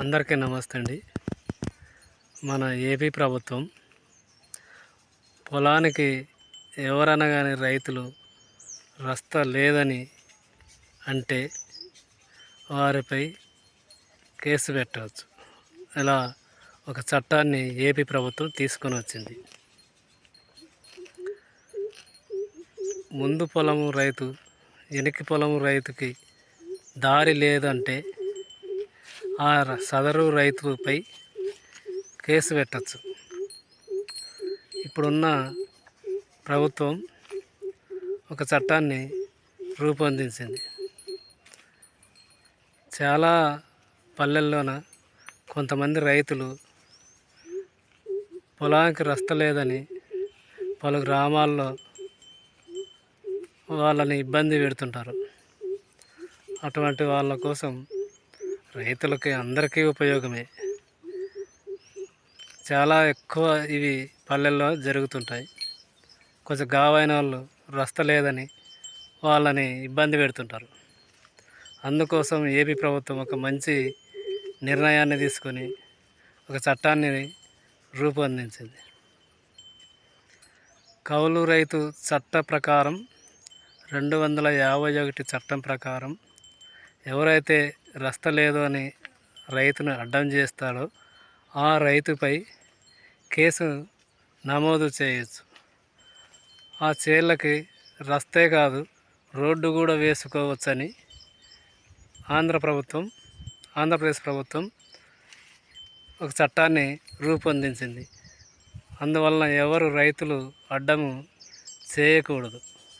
అందరికీ నమస్తే అండి. మన ఏపీ ప్రభుత్వం పొలానికి ఎవరన్నా కానీ రైతులు రస్తా లేదని అంటే వారిపై కేసు పెట్టవచ్చు. ఇలా ఒక చట్టాన్ని ఏపీ ప్రభుత్వం తీసుకొని వచ్చింది. ముందు పొలము రైతు వెనక్కి పొలము రైతుకి దారి లేదంటే ఆ సదరు రైతుపై కేసు పెట్టచ్చు. ఇప్పుడున్న ప్రభుత్వం ఒక చట్టాన్ని రూపొందించింది. చాలా పల్లెల్లోన కొంతమంది రైతులు పొలానికి రస్తలేదని పలు గ్రామాల్లో వాళ్ళని ఇబ్బంది పెడుతుంటారు. అటువంటి వాళ్ళ కోసం రైతులకి అందరికీ ఉపయోగమే. చాలా ఎక్కువ ఇవి పల్లెల్లో జరుగుతుంటాయి. కొంచెం గావైన వాళ్ళు రస్త లేదని వాళ్ళని ఇబ్బంది పెడుతుంటారు. అందుకోసం ఏపీ ప్రభుత్వం ఒక మంచి నిర్ణయాన్ని తీసుకొని ఒక చట్టాన్ని రూపొందించింది. కౌలు రైతు చట్ట ప్రకారం రెండు వందల యాభై ఒకటి చట్టం ప్రకారం ఎవరైతే రస్త లేదు అని రైతును అడ్డం చేస్తాడో ఆ రైతుపై కేసు నమోదు చేయొచ్చు. ఆ చేళ్ళకి రస్తే కాదు రోడ్డు కూడా వేసుకోవచ్చని ఆంధ్ర ప్రభుత్వం ఆంధ్రప్రదేశ్ ప్రభుత్వం ఒక చట్టాన్ని రూపొందించింది. అందువలన ఎవరు రైతులు అడ్డము చేయకూడదు.